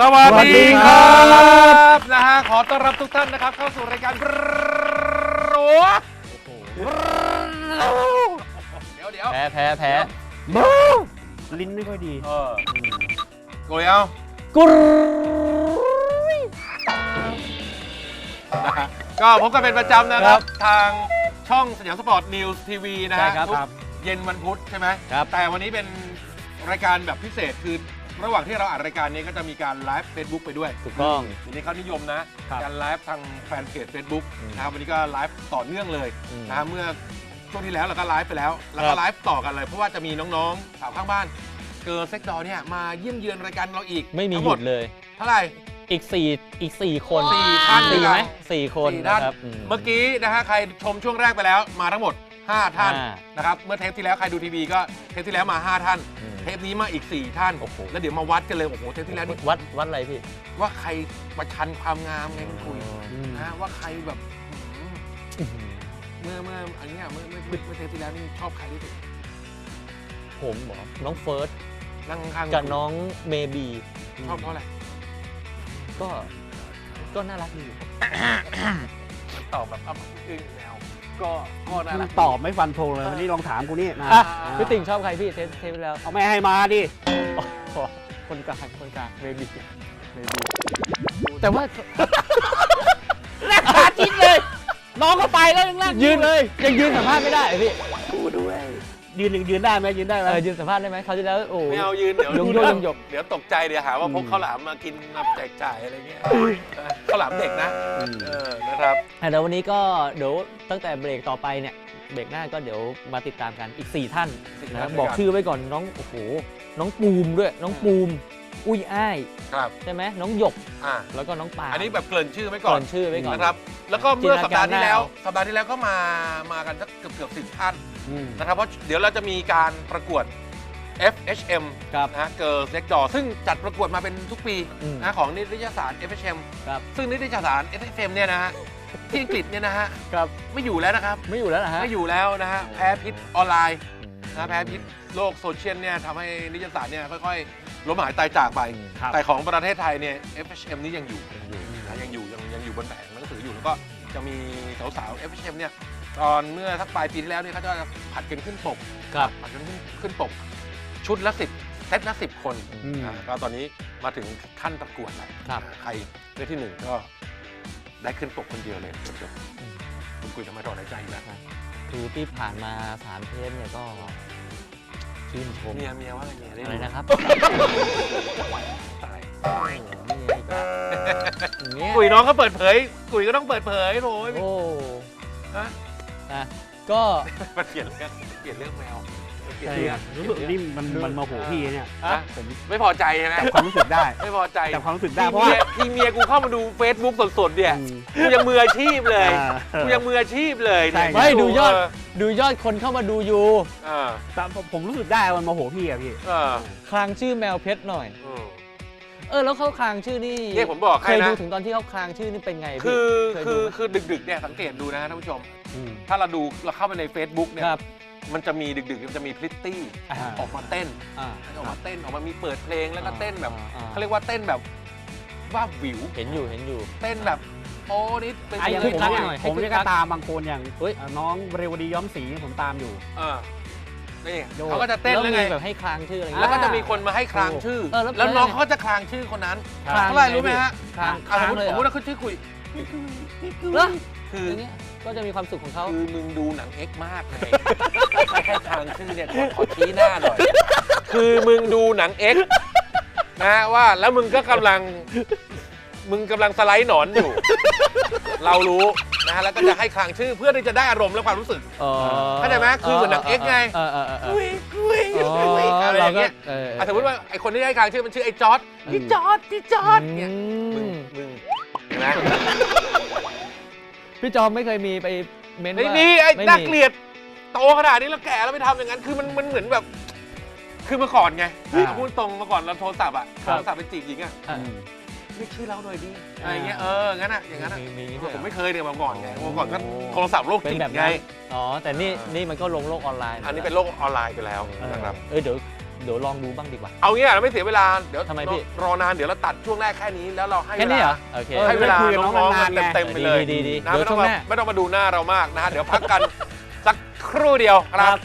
สวัสสวัสดีดีคครัรับนะฮะขอต้อนรับทุกท่านนะครับ เข้าสู่รายการรัวเดี๋ยวเดี๋ยวแพ้แพ้แพ้บูลิ้นไม่ค่อยดีเออโกยเอากุรนะฮะก็พบกันเป็นประจำนะครับ ทางช่องสยามสปอร์ตนิวส์ทีวีนะใช่ฮะครับทุกเย็นวันพุธใช่ไหมครับแต่วันนี้เป็นรายการแบบพิเศษคือ ระหว่างที่เราอัดรายการนี้ก็จะมีการไลฟ์ Facebook ไปด้วยถูกต้องทีนี้เขานิยมนะ ครับการไลฟ์ทางแฟนเพจ Facebook อืมนะครับวันนี้ก็ไลฟ์ต่อเนื่องเลยอืมนะครับเมื่อช่วงที่แล้วเราก็ไลฟ์ไปแล้ว แล้วคก็รับไลฟ์ต่อกันเลย เพราะว่าจะมีน้องๆสาวข้างบ้าน เกิร์ลเซ็กดอเนี่ยมาเยี่ยมเยือนรายการเราอีกไม่มีทั้งหหมยุดดเลย เท่าไหร่ อีกสี่อีกสี่คนสี่ท่านสี่ด้วยกันไหมสี่คนสี่ท่านนะครับเมื่อกี้นะฮะใครชมช่วงแรกไปแล้วมาทั้งหมด 5 ท่านอ่านะครับเมื่อเทปที่แล้วใครดูทีวีก็เทปที่แล้วมา 5 ท่าน อืม เทปนี้มาอีก 4 ท่าน โอ้โห แล้วเดี๋ยวมาวัดกันเลย โอ้โห เทปที่แล้วนี่วัดวัดอะไรพี่ ว่าใครประชันความงามไงคุณคุยอืมนะฮะว่าใครแบบอืมอื้อหือเมื่อเมื่ออันเนี้ยเมื่อเมื่อเมื่อเมื่อเทปที่แล้วนี่ชอบใครที่สุดผมเหรอน้องเฟิร์สนั่งข้างๆกับน้องเมบีชอบเพราะอะไรก็ก็น่ารักดีตอบแบบอ้ำอึ้งแนว ก็ก็น่ารัก ตอบไม่ฟันธงเลยวันนี้ลองถามกูนี่มาอะอ่าพี่ติ่งชอบใครพี่เทปเทปที่แล้วเอาแม่ให้มาดิอ๋อคนกลางคนกลางเมบีเมบีแต่ว่าแรกขาจิตเลย น้องก็ไปแล้วยังลากยืนเลย ยังยืนสัมภาษณ์ไม่ได้เหรอพี่กูด้วย ยืนหนึ่งยืนได้ไหมยืนได้ไหม เออยืนสัมภาษณ์ได้ไหมเขาวที่แล้วโอ้ไม่เอายืนเดี๋ยวยงโยกยงหยก เดี๋ยวตกใจเดี๋ยวหาว่าพกข้าวหลามมากินมาแจกจ่ายอะไรเงี้ยข้าวหลามเด็กนะมเออนะครับ อะเดี๋ยววันนี้ก็เดี๋ยวตั้งแต่เบรกต่อไปเนี่ยเบรกหน้าก็เดี๋ยวมาติดตามกันอีก 4 ท่านสี่นะท่านบอกด้วยกันชื่อไว้ก่อนน้องโอ้โหน้องปูมด้วยน้องปูม อุ้ยอ้ายครับใช่ไหมน้องหยกอ่าแล้วก็น้องปาอันนี้แบบเกริ่นชื่อไว้ก่ก่ออนนชื่อไว้ก่อน นะครับ แล้วก็เมื่อจิสันปตนาดาการห์ที่แล้วได้สัปดาห์ที่แล้วก็มามากันสักเกือบเกือบสิบท่าน อืม นะครับเพราะเดี๋ยวเราจะมีการประกวด FHM ครับ นะฮะเกิร์ลเซ็กจอซึ่งจัดประกวดมาเป็นทุกปีอืม นะของนิตยสาร FHM ครับ ซึ่งนิตยสาร FHM เนี่ยนะฮะที่อังกฤษเนี่ยนะฮะครับ ไม่อยู่แล้วนะครับ ไม่อยู่แล้วนะฮะ ไม่อยู่แล้วนะฮะแพ้พิษออนไลน์อืมนะแพ้พิษโลกโซเชียลเนี่ยทำให้นิตยสารเนี่ยค่อยๆล้มหายตายจากไป ครับ แต่ของประเทศไทยเนี่ย FHM นี่ยังอยู่นะยังอยู่ยังยังอยู่บนแผงหนังสืออยู่แล้วก็จะมีสาวๆ FHM เนี่ย ตอนเมื่อสักปลายปีที่แล้วเนี่ยเขาจะผัดกันขึ้นปกครับ ผัดกันขึ้นขึ้นปก ชุดละสิบเซตละสิบคนอืมอ่าก็ตอนนี้มาถึงขั้นประกวดแล้วครับ ใครได้ที่หนึ่งก็ได้ขึ้นปกคนเดียวเลยจบอืมๆคุณคุยทำไมถอนหายใจอยู่แล้วคือที่ผ่านมาสามเทปเนี่ยก็ชื่นชมเมียเมียว่าไงเมียได้อะไรดูนะครับตายโอ้โหนี่อีกแล้วอย่างเงี้ยกุยน้องก็เปิดเผย กุยก็ต้องเปิดเผยโอ้ยโอ้ฮะ อะก็มาเปลี่ยนเรื่องเปลี่ยนเรื่องแมวเปลี่ยนใช่เรื่อง รู้สึกนี่มันมันมาโหพี่เนี่ยฮะผมไม่พอใจใช่ไหมจับความรู้สึกได้ไม่พอใจจับความรู้สึกได้ทีเพราะเมีว่ายทีเมียกูเข้ามาดู Facebook สดๆเนี่ยอืมกูยังมืออาชีพเลยอ่า กูยังมืออาชีพเลยเนี่ยใช่ ไม่ดูยอดดูยอดคนเข้ามาดูอยู่เออแต่ผมรู้สึกได้มันมาโหพี่อะพี่ เออคลางชื่อแมวเพชรหน่อย เออ เออแล้วเขาคลางชื่อนี่เนี่ยผมบอกเคให้ยนะดูถึงตอนที่เขาคลางชื่อนี่เป็นไงพี่คือเคยคืดูอไหมคือดึกๆเนี่ยสังเกตดูนะท่านผู้ชมอืมถ้าเราดูเราเข้าไปใน Facebook เนี่ยครับมันจะมีดึกๆมันจะมีพริตตี้อ่าออกมาเต้นอ่าออกมาเต้นออกมามีเปิดเพลงแล้วก็เต้นแบบอ่เขาเรียกว่าเต้นแบบว่าบวิวเห็นอยู่เห็นอยู่ เต้นแบบ โอ้นิดเป็นไอ้อย่างให้ผมคึกคัก เนี่ยหน่อยให้ผมคึกเนี่ยคัก็กตามบางคนอย่างเฮ้ยอ่าน้องเรวดีย้อมสีผมตามอยู่ เออ นี่โดดเขาก็จะเต้นแล้วแล้วมีไงแบบให้คลางชื่ออะไรอย่างแล้วเงี้ย ก็จะมีคนมาให้คลางชื่อ เออแล้วแล้วน้องแล้วไงเขาก็จะคลางชื่อคนนั้นคลางเท่าไหร่รู้ไหมฮะคลางคอะลาสงมมติเลยสมเหมรติอเราขึ้นชื่อคุยเหรอคืออย่างเงี้ยก็จะมีความสุขของเขาคือมึงดูหนังเอ็กมากเลยไม่ให้คลางชื่อเนี่ยขอขอชี้หน้าหน่อย คือมึงดูหนังเอ็กนะว่าแล้วมึงก็กำลัง มึงกำลังสไลด์หนอนอยู่ เรารู้ นะฮะแล้วก็จะให้คลางชื่อเพื่อที่จะได้อารมณ์และความรู้สึกอ๋อเข้าใจไหมคือเหมือนหนัง X ไงเออเออเออเออกุยกุยอ๋อกุยอะไรอย่างเงี้ยเอออะสมมติว่าไอคนที่ให้คลางชื่อมันชื่อไอจอร์ดพี่จอร์ดพี่จอร์ดเนี่ยมึงอืมมึงเห็นไหมพี่จอมไม่เคยมีไปเม้นไม่ว่ามีไอ้ม่น่าเกลียดโตขนาดนี้แล้วแก่แล้วไปทำอย่างนั้นคือมันมันเหมือนแบบ คือเมื่อก่อนไงอ่าเอาพูดตรงเมื่อก่อนเราโทรศัพท์อะครัโทบรศัพท์ไปจีบหญิงอะ อะเรียกชื่อเราหน่อยดิอ่าอะไรเงี้ยเอองั้นอะอย่างนั้นอะมีมีด้วยผมเหรอไม่เคยเนี่ยเมื่อก่อนไงเมื่อก่อนก็โอ้โทรศัพท์โลกเป็นจิตแบบไง นั้นอ๋อ แต่นี่อ่านี่นี่มันก็ลงโลกออนไลน์อันนี้เป็นโลกออนไลน์ไปแล้วเออนะครับ เออเดี๋ยวเดี๋ยวลองดูบ้างดีกว่า เอางี้อะเราไม่เสียเวลา เดี๋ยวทำไมพี่ รอนานเดี๋ยวเราตัดช่วงแรกแค่นี้แล้วเราให้แค่เวนี้เหรลาอโอเคเออให้เวลาได้คุยกับน้น้อองงๆมันนานๆไงเต็มๆไปเลยดีๆดีๆนะเดี๋ไม่ยวต้องช่วงมาหน้า ไม่ต้องมาดูหน้าเรามากนะฮะเดี๋ยวพักกัน สักครู่เดียวครับ